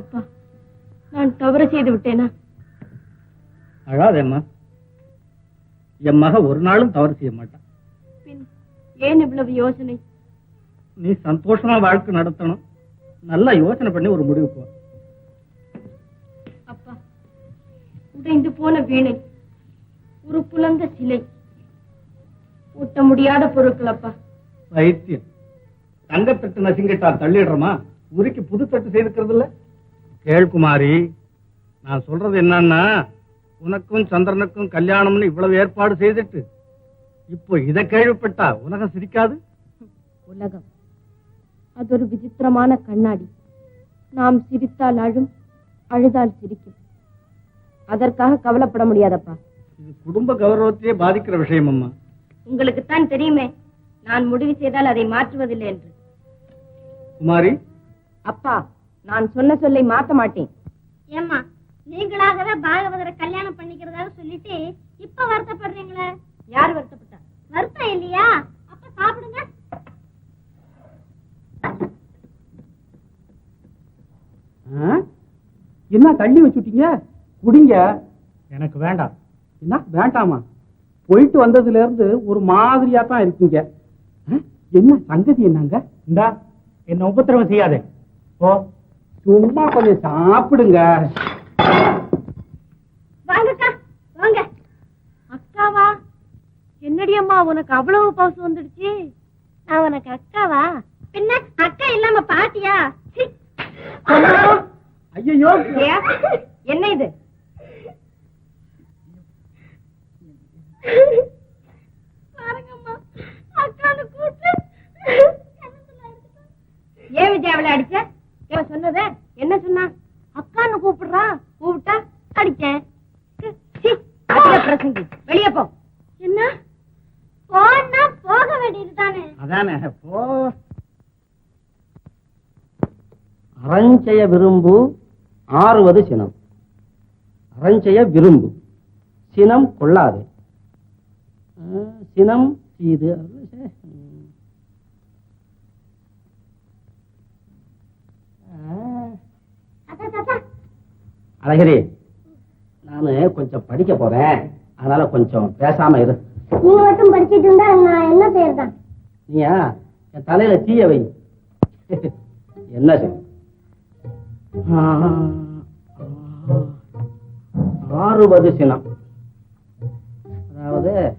அப்பா நான் தவறு செய்து விட்டேனா? அழாதேம்மா. என் மக ஒரு நாளும் தவறு செய்ய மாட்டான் ஏன் இவ்வளவு யோசனை? நீ சந்தோஷமா வாழ்க்கை நடத்தணும். நல்லா யோசனை பண்ணி ஒரு முடிவுக்கு வா. அப்பா உடைந்து போன வீணை ஒரு புலந்த சிலை. ஊட்ட முடியாத பொருட்கள் அப்பா. வைத்தியம் தங்கத்தட்டு நசிங்கிட்டா தள்ளிடுறோமா? உருக்கி புது தட்டு செய்துக்கிறது இல்ல கேள்குமாரி நான் சொல்றது என்னன்னா உனக்கும் சந்திரனுக்கும் கல்யாணம்னு இவ்வளவு ஏற்பாடு செய்துட்டு இப்போ இத கேள்விப்பட்டா உலகம் சிரிக்காது? உலகம். அது ஒரு விசித்திரமான கண்ணாடி. நாம் சிரித்தால் அழும் அழுதால் சிரிக்கும். அதற்காக கவலைப்பட முடியாதப்பா. இது குடும்ப கௌரவத்தையே பாதிக்கிற விஷயம் அம்மா உங்களுக்கு தான் தெரியுமே நான் முடிவு செய்தால் அதை மாற்றுவதில்லை என்று. குமாரி? அப்பா நான் சொன்ன சொல்லை மாத்த மாட்டேன். ஏம்மா நீங்களாகவே பாகவதரை கல்யாணம் பண்ணிக்கிறதாக சொல்லிட்டு இப்ப வருத்தப்படுறீங்களே? யார் வருத்தப்பட்டா? வருத்தம் இல்லையா? அப்ப சாப்பிடுங்க. என்ன தள்ளி வச்சுட்டீங்க? குடிங்க. எனக்கு வேண்டாம். என்ன? வேண்டாமா? போயிட்டு வந்ததுல இருந்து ஒரு மாதிரியா தான் இருக்கீங்க? என்ன? சங்கதி என்னங்க? இந்தா என்ன உபத்திரவம் செய்யாதே. ஓ சும்மா கொஞ்சம் சாப்பிடுங்க. வாங்க. அக்காவா? என்னடி அம்மா உனக்கு அவ்வளவு பவுசு வந்துடுச்சு? நான் உனக்கு அக்காவா? பின்ன அக்கா இல்லாம பாட்டியா. ஐயோ என்ன இது? ஏன் விஜய் அவளை அடிச்ச? இவன் சொன்னத என்ன சொன்னா? அக்கான்னு கூப்பிடுறா கூப்பிட்டா அடிச்சேன். பிரசங்கி. வெளியே போ. என்ன? போனா போக வேண்டியது தானே. அதானே போ. அறஞ்செய விரும்பு ஆறுவது சினம். அறஞ்செய விரும்பு சினம் கொள்ளாது. சினம் இது அழகிரி நானு கொஞ்சம் படிக்க போறேன். அதனால கொஞ்சம் பேசாம இரு. நீங்க மட்டும் படிச்சிட்டு இருந்தா நான் என்ன செய்யறதான் நீயா? என் தலையில தீய வை. என்ன செய்ய ஆ, ஆ, ஆறுவது சினம். அதாவது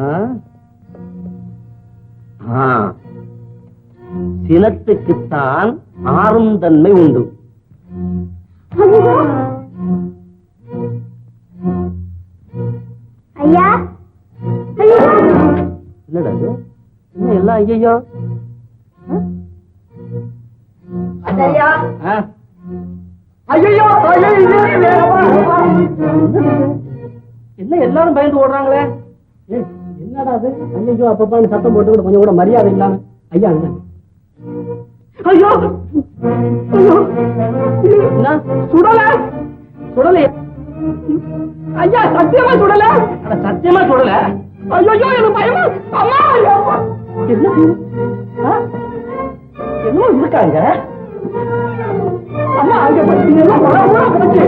ஆ, சினத்துக்குத்தான் ஆறும் தன்மை உண்டு. ஐயா? என்னடா என்ன எல்லாம் ஐயோ? என்ன எல்லாரும் பயந்து ஓடுறாங்களே? என்னடா அது? ஐயோ அப்பப்பான்னு சத்தம் போட்டு கூட கொஞ்சம் கூட மரியாதை இல்லாம. ஐயா ஐயோ! ஐயோ! சுடல? சுடல ஐயா சத்தியமா சுடல? சத்தியமா சுடல? ஐயோ எனக்கு பயமா அம்மா என்ன என்னமோ இருக்காங்க. அம்மா அங்க போய் எல்லாம் போச்சு.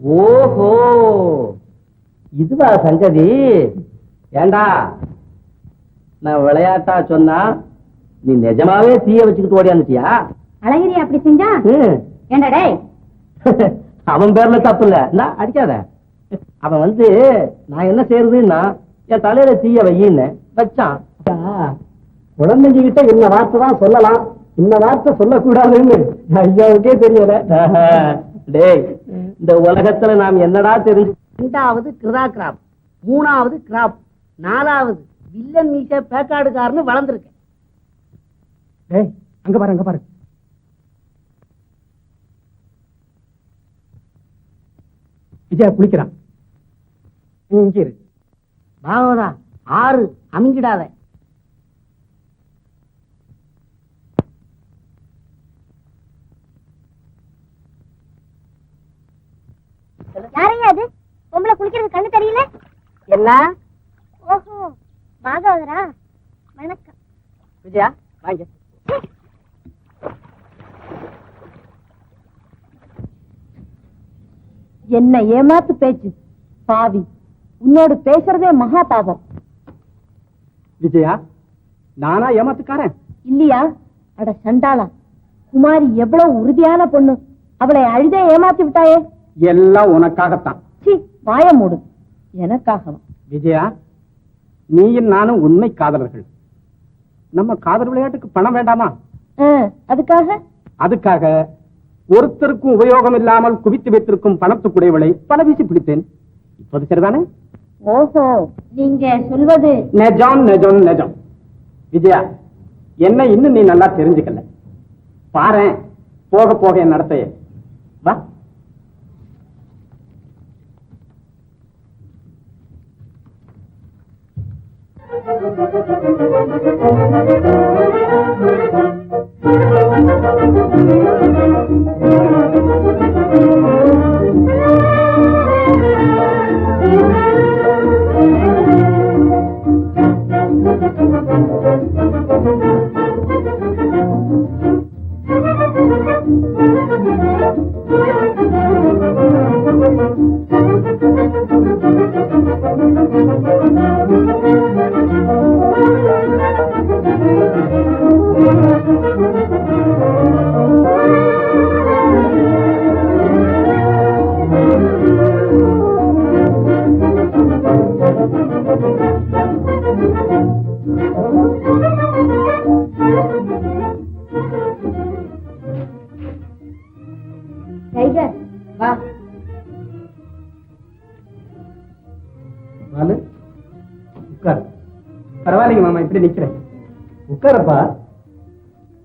ஓஹோ. இதுவா சங்கதி? ஏண்டா? நான் விளையாட்டா சொன்னா நீ நிஜமாவே தீய வச்சுக்கிட்டு ஓடியாந்துட்டியா? அழகிரி அப்படி செஞ்சா. ஏண்டா டேய்? அவன் பேர்ல தப்பு இல்ல. நான் அடிக்காத. அவன் வந்து நான் என்ன செய்யறதுன்னா என் தலையில தீய வையின்னு வச்சான். குழந்தைங்க கிட்ட இந்த வார்த்தை தான் சொல்லலாம். இந்த வார்த்தை சொல்லக்கூடாதுன்னு ஐயாவுக்கே தெரியல டேய் இந்த உலகத்துல நாம் என்னடா தெரிஞ்சு ரெண்டாவது கிருதா கிராப் மூணாவது கிராப். நாலாவது வில்லன் மீச பேக்காடுக்காரன்னு வளர்ந்துருக்கேன். அங்க பாரு அங்க பாரு. விஜயா குளிக்கிறான். இங்க இரு. பாகவதா ஆறு அமுங்கிடாத. என்ன? ஓஹோ பாகவதரா வணக்கம். விஜயா வாங்க. என்ன ஏமாத்து பேச்சு பாவி. உன்னோடு பேசுறதே மகா பாவம். விஜயா நானா ஏமாத்துக்காரன்? இல்லையா? அட சண்டாளா குமாரி எவ்வளவு உறுதியான பொண்ணு. அவளை அழுதே ஏமாத்தி விட்டாயே. எல்லாம் உனக்காகத்தான். சி வாய மூடு. எனக்காகவா விஜயா நீயும் நானும் உண்மை காதலர்கள். நம்ம காதல் விளையாட்டுக்கு பணம் வேண்டாமா? அதுக்காக? அதுக்காக ஒருத்தருக்கும் உபயோகம் இல்லாமல் குவித்து வைத்திருக்கும் பணத்துக்குடையவளை பல வீசி பிடித்தேன். இப்போது சரிதானே? ஓஹோ நீங்க சொல்வது நெஜம் நெஜம் நெஜம். விஜயா என்ன இன்னும் நீ நல்லா தெரிஞ்சுக்கல. பாரேன் போக போக என் நடத்தைய. Thank you. நாலு. உட்கார். பரவாயில்லைங்க மாமா இப்படி நிக்கிறேன். உட்காரப்பா.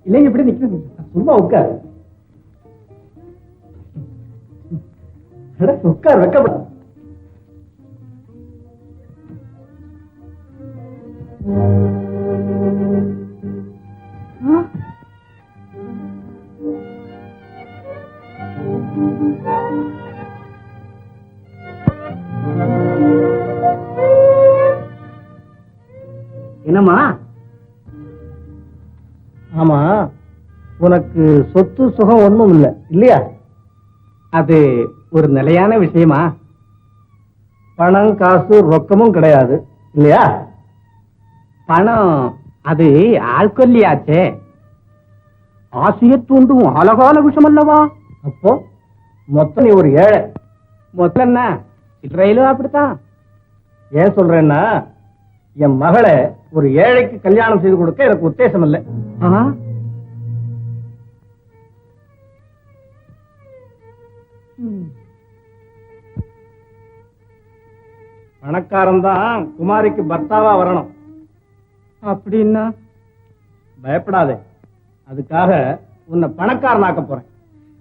இல்லைங்க இப்படி நிக்கிறது சும்மா உட்காரு. உட்கார் வைக்கப்பட Thank you. என்னம்மா? ஆமா உனக்கு சொத்து சுகம் ஒண்ணும் இல்ல இல்லையா? அது ஒரு நிலையான விஷயமா? பணம் காசு ரொக்கமும் கிடையாது இல்லையா? பணம் அது ஆள்கொல்லியாச்சே. ஆசையை தூண்டும் அழகான விஷயம் அல்லவா அப்போ மொத்தம் நீ ஒரு ஏழை. மொத்தம் என்ன? சில்லறையிலும் அப்படித்தான். ஏன் சொல்றேன்னா என் மகளை ஒரு ஏழைக்கு கல்யாணம் செய்து கொடுக்க எனக்கு உத்தேசம் இல்லை? பணக்காரன் தான் குமாரிக்கு பர்த்தாவா வரணும். அப்படின்னா? பயப்படாதே. அதுக்காக உன்னை பணக்காரனாக்க போறேன்.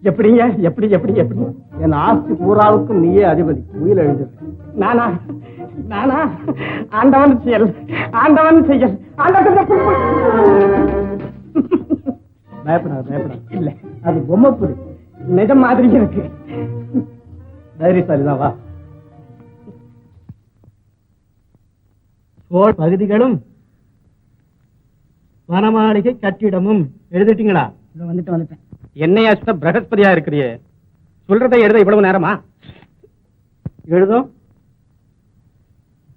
எப்படிங்க? எப்படி எப்படி எப்படி? என் ஆஸ்தி பூராவுக்கும் நீயே அதிபதி. உயிர் எழுதிடுறேன் நானா? நானா? ஆண்டவன் செயல். ஆண்டவன் செயல். ஆண்டவன் பயப்படாத பயப்படாத. இல்ல. அது பொம்மை புடி நிஜம் மாதிரி இருக்கு. தைரியசாலிதான் வா. சோழ் பகுதிகளும் வனமாளிகை கட்டிடமும் எழுதிட்டீங்களா? வந்துட்டு வந்துட்டேன் என்னையா பிரகஸ்பதியா இருக்கிறியே? சொல்றதை எழுத இவ்வளவு நேரமா? எழுதும்.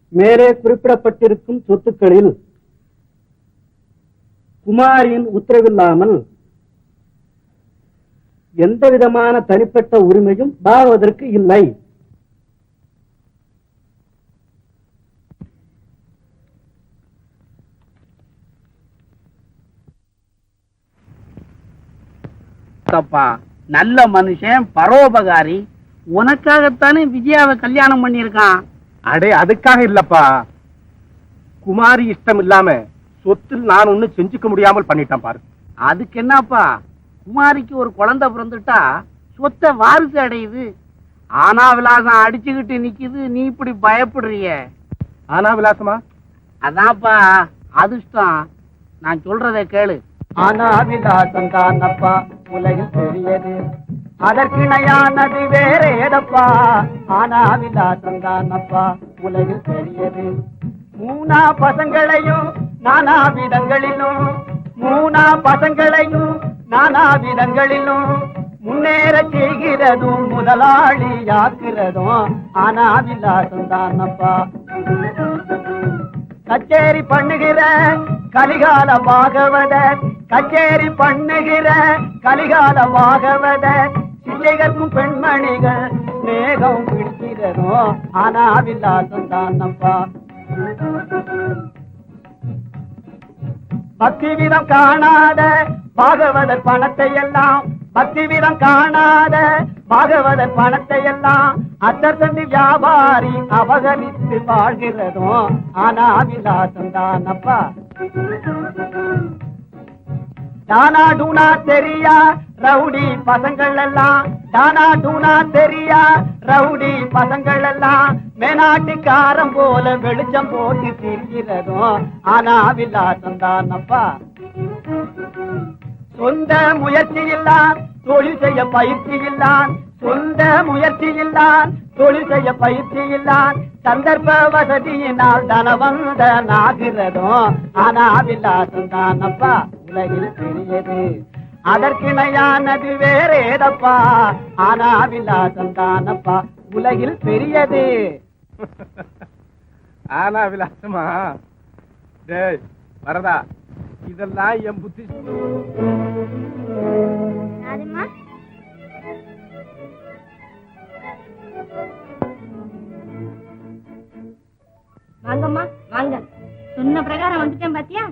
மேலே குறிப்பிடப்பட்டிருக்கும் சொத்துக்களில் குமாரியின் உத்தரவில்லாமல் எந்த விதமான தனிப்பட்ட உரிமையும் பாவதற்கு இல்லை. தப்பா. நல்ல மனுஷன் பரோபகாரி. உனக்காகத்தானே விஜயாவை கல்யாணம் பண்ணியிருக்கான். அடே அதுக்காக இல்லப்பா. குமாரி இஷ்டம் இல்லாம சொத்தில் நான் ஒண்ணு செஞ்சுக்க முடியாமல் பண்ணிட்டேன் பாரு. அதுக்கு என்னப்பா? குமாரிக்கு ஒரு குழந்தை பிறந்துட்டா சொத்தை வாரிசு அடையுது. ஆனா விலாசம் அடிச்சுக்கிட்டு நிக்குது. நீ இப்படி பயப்படுறிய. ஆனா விலாசமா அதான்ப்பா அதிர்ஷ்டம். நான் சொல்றதை கேளு. ஆனா விலாசம் தானப்பா உலகில் பெரியது. அதற்கிணையானது வேற ஏதப்பா ஆனா விலாசம் தானப்பா உலகில் பெரியது. மூணா பசங்களையும் நானா விதங்களிலும் மூணா பசங்களையும் நானா விதங்களிலும் முன்னேற செய்கிறதும் முதலாளி யாக்குறதும் ஆனா விலாசம் தானப்பா. கச்சேரி பண்ணுகிற கலிகால பாகவத கச்சேரி பண்ணுகிற கலிகால பாகவத சில்லைகற்கும் பெண்மணிகள் ஸ்நேகம் பிடிக்கிறதோ? ஆனா விலாசம் தானப்பா பக்தி விதம் காணாத பாகவதர் பணத்தை எல்லாம் பக்தி விதம் காணாத பாகவதர் பணத்தை எல்லாம் அத்தர் வியாபாரி அபகரித்து வாழ்கிறதும் ஆனா விலாசம் தானப்பா டானா டூனா தெரியா ரவுடி பசங்கள் எல்லாம் டானா டூனா தெரியா ரவுடி பசங்கள் எல்லாம் மேனாட்டுக்காரம் போல வெளிச்சம் போட்டு திரிகிறதும் ஆனா விலாசம் தானப்பா சொந்த முயற்சி இல்லான் தொழில் செய்ய பயிற்சி இல்லான் சொந்த முயற்சி இல்லான் தொழில் செய்ய பயிற்சி இல்லான் சந்தர்ப்ப வசதியினால் தனவந்த நாகிறதும் ஆனா விலாசம் தானப்பா உலகில் பெரியது. அதற்கிணையானது வேற ஏதப்பா ஆனா விலாசம் தானப்பா உலகில் பெரியது. ஆனா விலாசமா டேய் வரதா இதெல்லாம் என் புத்தி. வாங்கம்மா வாங்க. சொன்ன பிரகாரம் வந்துட்டேன் பாத்தியா?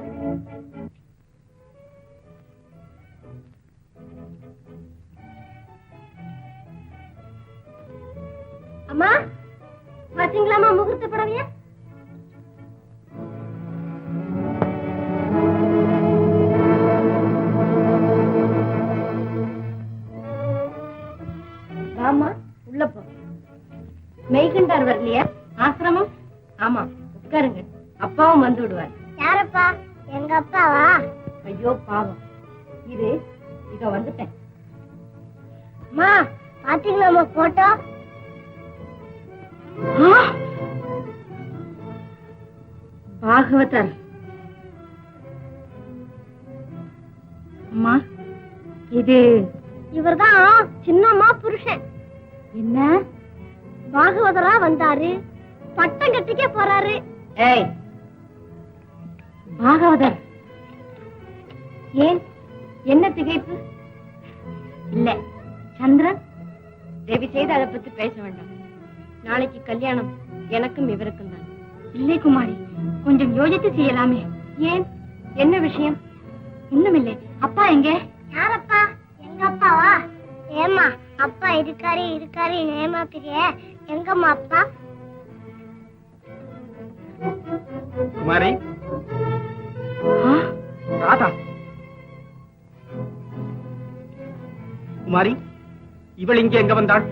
அம்மா பாத்தீங்களாமா முகூர்த்த புடவையா? மெய்கண்டார் வரலையா ஆசிரமம்? ஆமா உட்காருங்க. அப்பாவும் வந்து விடுவார். யாரப்பா? எங்க அப்பாவா? ஐயோ பாவம். இது இதோ வந்துட்டேன். அம்மா பாத்தீங்களாம்மா போட்டோ? பாகவதர். அம்மா இது இவர்தான் சின்னம்மா புருஷன். என்ன? பாகவதரா வந்தாரு. பட்டம் கட்டிக்க போறாரு. ஏய். பாகவதர். ஏன்? என்ன திகைப்பு? இல்ல. சந்திரன்? தேவி செய்து அதை பத்தி பேச வேண்டாம். நாளைக்கு கல்யாணம் எனக்கும் இவருக்கும் தான். இல்லை குமாரி கொஞ்சம் யோசித்து செய்யலாமே. ஏன்? என்ன விஷயம்? ஒண்ணுமில்லை. அப்பா எங்கே? யாரப்பா? எங்க அப்பாவா? ஏமா அப்பா இருக்காரு இருக்காரு ஏமா பிரிய? எங்கம்மா அப்பா? குமாரி. ராதா குமாரி இவள் இங்கே எங்க வந்தாள்?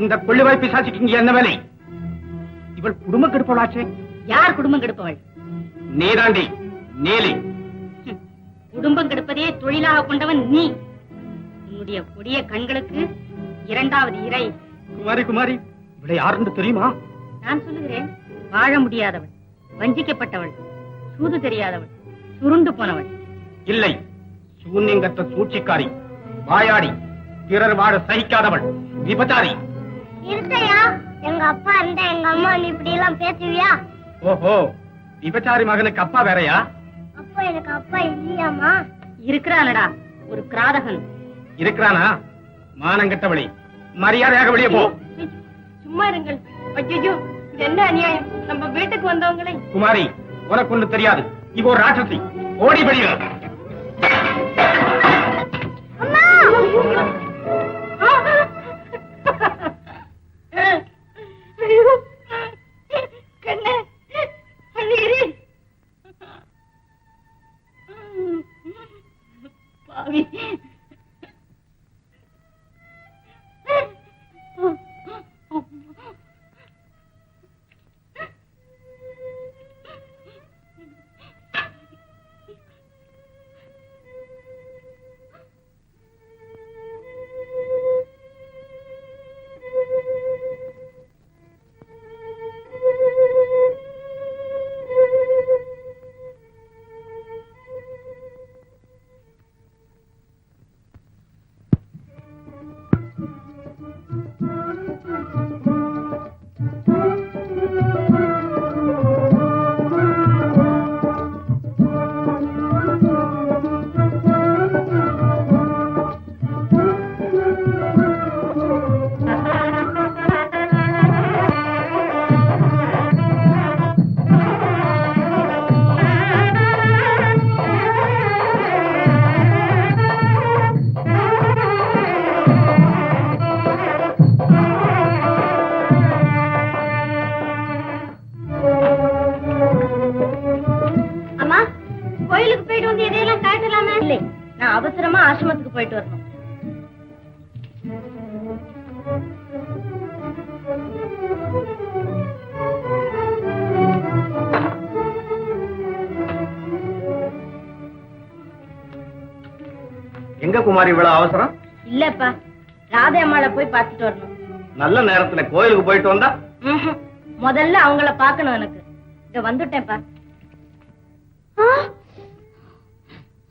இந்த கொள்ளுவாய் பிசாசிக்கு இங்கே என்ன வேலை? இவள் குடும்ப கெடுப்பவளாச்சே. யார் குடும்பம் கெடுப்பவள்? நீதாண்டி நீலி. குடும்பம் கெடுப்பதே தொழிலாக கொண்டவன் நீ. உன்னுடைய கொடிய கண்களுக்கு இரண்டாவது இறை. குமாரி குமாரி இவளை யாருன்னு தெரியுமா? நான் சொல்லுகிறேன் வாழ முடியாதவள் வஞ்சிக்கப்பட்டவள் சூது தெரியாதவள் சுருண்டு போனவள் இல்லை சூன்யங்கற்ற சூழ்ச்சிக்காரி வாயாடி பிறர் வாழ சகிக்காதவள் விபச்சாரி. இருக்கையா எங்க அப்பா இருந்தா எங்க அம்மா நீ இப்படி எல்லாம் பேசுவியா? ஓஹோ விபச்சாரி மகனுக்கு அப்பா வேறயா? அப்பா எனக்கு அப்பா இல்லையாமா இருக்கிறானடா ஒரு கிராதகன். இருக்கிறானா? மானங்கெட்டவளி மரியாதையாக வெளியே போ. சும்மா இருங்கள். ஐயோ என்ன அநியாயம்? நம்ம வீட்டுக்கு வந்தவங்களை. குமாரி உனக்கு ஒண்ணு தெரியாது. இவ ஒரு ராட்சசி. ஓடி வெளியே. அம்மா! எங்க குமாரி இவ்வளவு அவசரம்? இல்லப்பா ராதே அம்மாளை போய் பார்த்துட்டு வரணும். நல்ல நேரத்துல கோயிலுக்கு போயிட்டு வந்தா. முதல்ல அவங்கள பார்க்கணும் எனக்கு. இங்க வந்துட்டேன்ப்பா.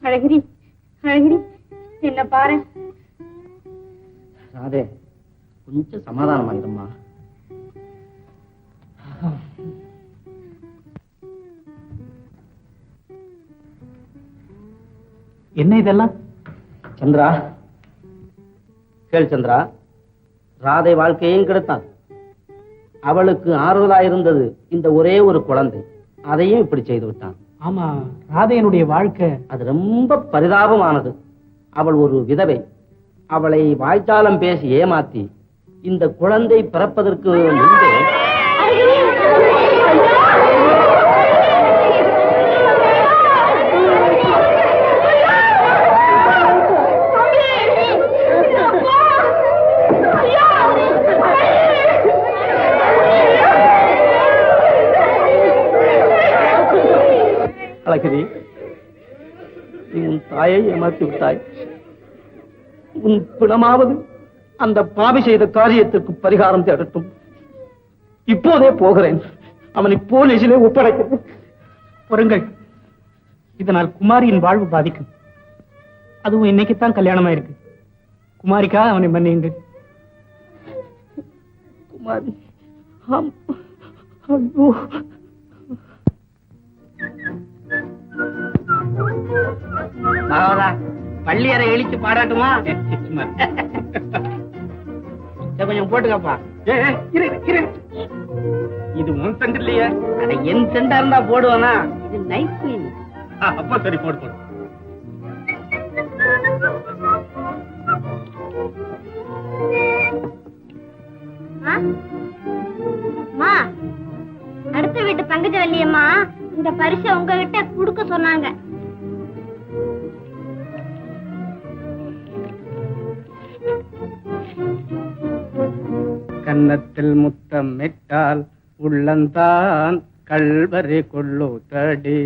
அழகிரி அழகிரி என்ன பாரு? ராதே கொஞ்சம் சமாதானம் ஆயிடும்மா என்ன இதெல்லாம்? சந்திரா? கேள் சந்திரா. ராதை வாழ்க்கையும் கெடுத்தான். அவளுக்கு ஆறுதலா இருந்தது இந்த ஒரே ஒரு குழந்தை. அதையும் இப்படி செய்து விட்டான். ஆமா ராதையனுடைய வாழ்க்கை. அது ரொம்ப பரிதாபமானது. அவள் ஒரு விதவை. அவளை வாய்ச்சாலம் பேசி ஏமாத்தி இந்த குழந்தை பிறப்பதற்கு முன்பே நீ உன் தாயை ஏமாத்தி விட்டாய். உன் பிணமாவது அந்த பாவி செய்த காரியத்திற்கு பரிகாரம் தேடட்டும். இப்போதே போகிறேன். அவனை போலீசிலே ஒப்படைக்கிறேன் பொறுங்கள். இதனால் குமாரியின் வாழ்வு பாதிக்கும். அதுவும் இன்னைக்குத்தான் கல்யாணம் ஆயிருக்கு குமாரிக்கா அவனை மன்னியுங்கள். குமாரி. ஐயோ. பகவதா பள்ளியரை இழிச்சு பாராட்டுமா? கொஞ்சம் போட்டுக்கப்பா. இது உன் சென்ட் இல்லையே. அட என் செண்டா இருந்தா போடுவானா? இது நைட் குயின் ஆ, அப்ப சரி போடு போடு. அடுத்த வீட்டு பங்குஜ வள்ளியம்மா. இந்த பரிசை உங்ககிட்ட கொடுக்க சொன்னாங்க. கன்னத்தில் முத்தம் இட்டால் உள்ளந்தான் கல்வரி கொள்ளு தடி.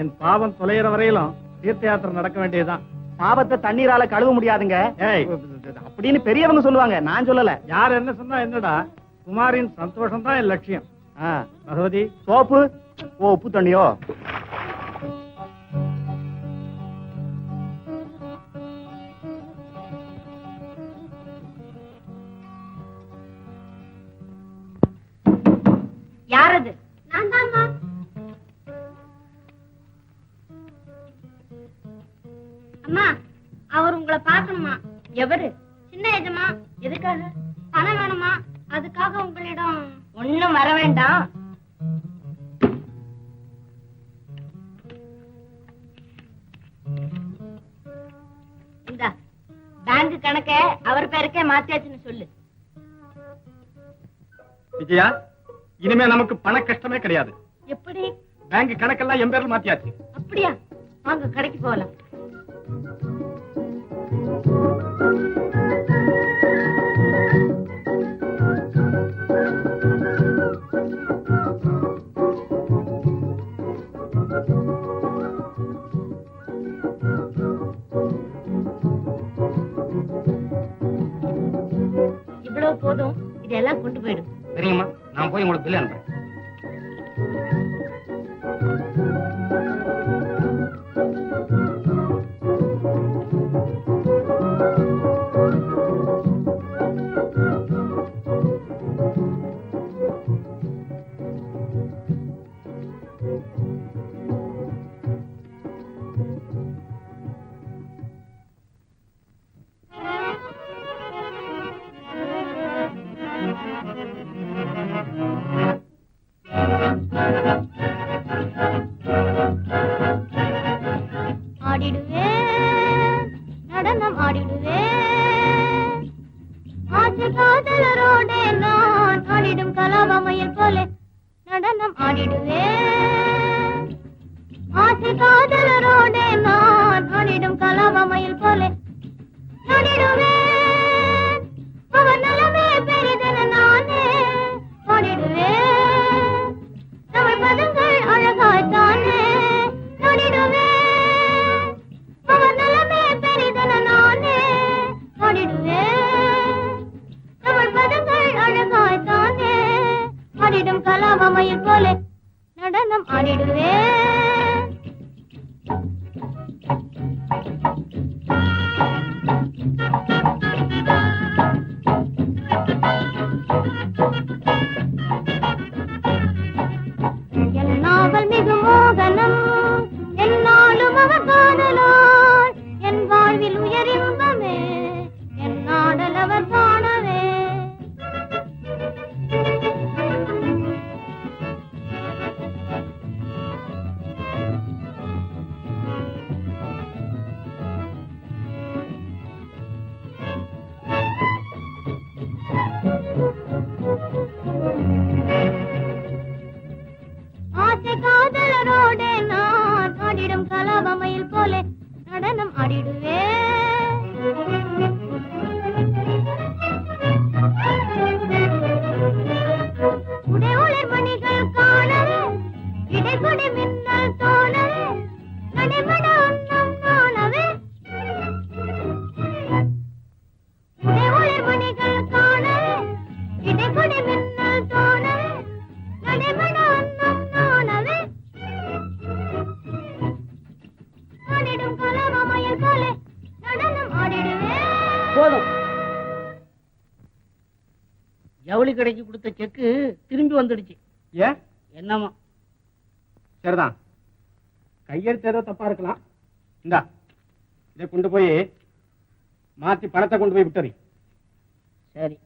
என் பாவம் தொலைகிற வரையிலும் தீர்த்த யாத்திரை நடக்க வேண்டியதுதான். பாவத்தை தண்ணீரால கழுவ முடியாதுங்க. அப்படின்னு பெரியவங்க சொல்லுவாங்க. நான் சொல்லல. யார் என்ன சொன்னா என்னடா? குமாரின் சந்தோஷம் தான் என் லட்சியம். ஆ, பகவதி. சோப்பு? ஓ உப்பு தண்ணியோ? யார் அது நான் தான்மா. அம்மா அவர் உங்களை பார்க்கணுமா? எவரு? சின்ன எஜமா எதுக்காக? பணம் வேணுமா? அதுக்காக உங்களிடம் ஒண்ணும் வர வேண்டாம். இந்தா பேங்க் கணக்க அவர் பேருக்கே மாத்தியாச்சுன்னு சொல்லு. விஜயா இனிமே நமக்கு பண கஷ்டமே கிடையாது. எப்படி? பேங்க் கணக்கெல்லாம் என் பேர்ல மாத்தியாச்சு. அப்படியா? வாங்க கடைக்கு போகலாம். இவ்வளவு போதும் இதெல்லாம் கொண்டு போயிடும் சரிங்கம்மா நான் போய் உங்களுக்கு பில் அனுப்புறேன். நடனம் ஆடிடுவேன் ஆசை காதலரோட நான் ஆடிடும் கலாபமையில் போல. நடிடுவேன் ஆடிடும் கலாபமையில் போல நடனம் ஆடிடுவேன். போதும். ஜவுளி கடைக்கு கொடுத்த செக்கு திரும்பி வந்துடுச்சு. ஏன்? என்னமா. சரிதான். கையெழுத்து ஏதோ தப்பா இருக்கலாம். இந்தா இதை கொண்டு போய் மாத்தி பணத்தை கொண்டு போய் விட்டுறி. சரி.